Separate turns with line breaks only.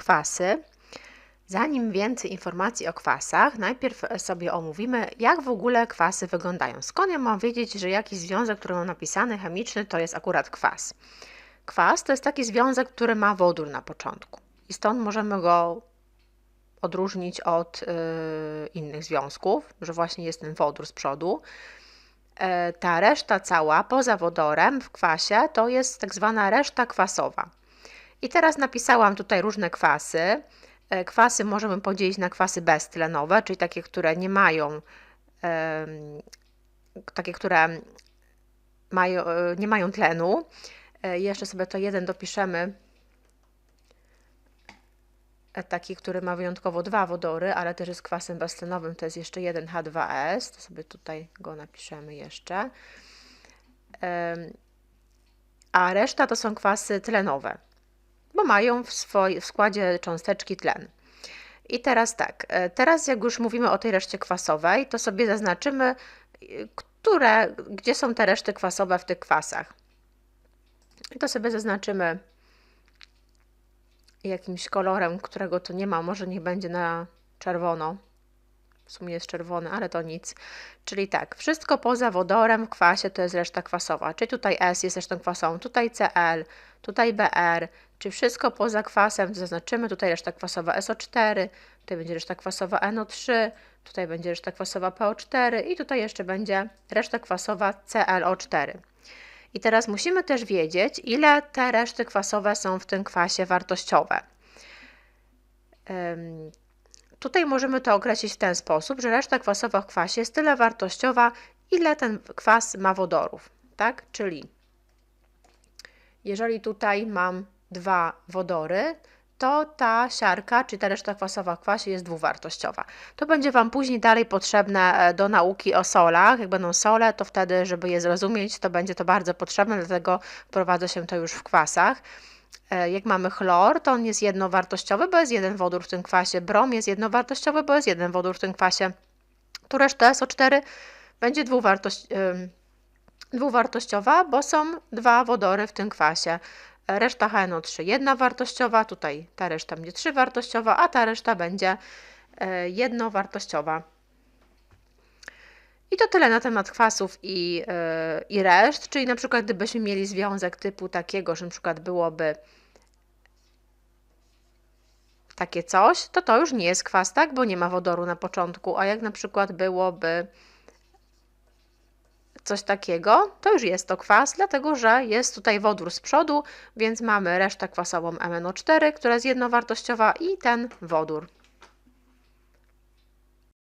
kwasy. Zanim więcej informacji o kwasach, najpierw sobie omówimy, jak w ogóle kwasy wyglądają. Skąd ja mam wiedzieć, że jakiś związek, który mam napisany, chemiczny, to jest akurat kwas? Kwas to jest taki związek, który ma wodór na początku i stąd możemy go odróżnić od y, innych związków, że właśnie jest ten wodór z przodu. E, ta reszta cała poza wodorem w kwasie to jest tak zwana reszta kwasowa. I teraz napisałam tutaj różne kwasy. E, kwasy możemy podzielić na kwasy beztlenowe, czyli takie, które nie mają, takie, które mają, e, nie mają tlenu. Jeszcze sobie to jeden dopiszemy taki, który ma wyjątkowo dwa wodory, ale też jest kwasem beztlenowym, to jest jeszcze jeden H2S, to sobie tutaj go napiszemy jeszcze. A reszta to są kwasy tlenowe, mają w, swoim w składzie cząsteczki tlen. I teraz tak, e, teraz jak już mówimy o tej reszcie kwasowej, to sobie zaznaczymy, e, które, gdzie są te reszty kwasowe w tych kwasach. I to sobie zaznaczymy jakimś kolorem, którego tu nie ma, może niech będzie na czerwono. W sumie jest czerwony, ale to nic. Czyli tak, wszystko poza wodorem w kwasie to jest reszta kwasowa. Czyli tutaj S jest resztą kwasową, tutaj Cl, tutaj Br, czy wszystko poza kwasem zaznaczymy, tutaj reszta kwasowa SO4, tutaj będzie reszta kwasowa NO3, tutaj będzie reszta kwasowa PO4 i tutaj jeszcze będzie reszta kwasowa ClO4. I teraz musimy też wiedzieć, ile te reszty kwasowe są w tym kwasie wartościowe. Tutaj możemy to określić w ten sposób, że reszta kwasowa w kwasie jest tyle wartościowa, ile ten kwas ma wodorów. Tak? Czyli jeżeli tutaj mam dwa wodory, to ta siarka, czy ta reszta kwasowa w kwasie jest dwuwartościowa. To będzie Wam później dalej potrzebne e, do nauki o solach. Jak będą sole, to wtedy, żeby je zrozumieć, to będzie to bardzo potrzebne, dlatego wprowadza się to już w kwasach. E, jak mamy chlor, to on jest jednowartościowy, bo jest jeden wodór w tym kwasie. Brom jest jednowartościowy, bo jest jeden wodór w tym kwasie. Tu reszta SO4 będzie dwuwartościowa, bo są dwa wodory w tym kwasie reszta HNO3 jedna wartościowa, tutaj ta reszta będzie trzywartościowa, a ta reszta będzie e, jednowartościowa. To tyle na temat kwasów i, yy, i reszt, czyli na przykład gdybyśmy mieli związek typu takiego, że na przykład byłoby takie coś, to to już nie jest kwas, tak? Bo nie ma wodoru na początku, a jak na przykład byłoby coś takiego, to już jest to kwas, dlatego że jest tutaj wodór z przodu, więc mamy resztę kwasową MnO4, która jest jednowartościowa i ten wodór.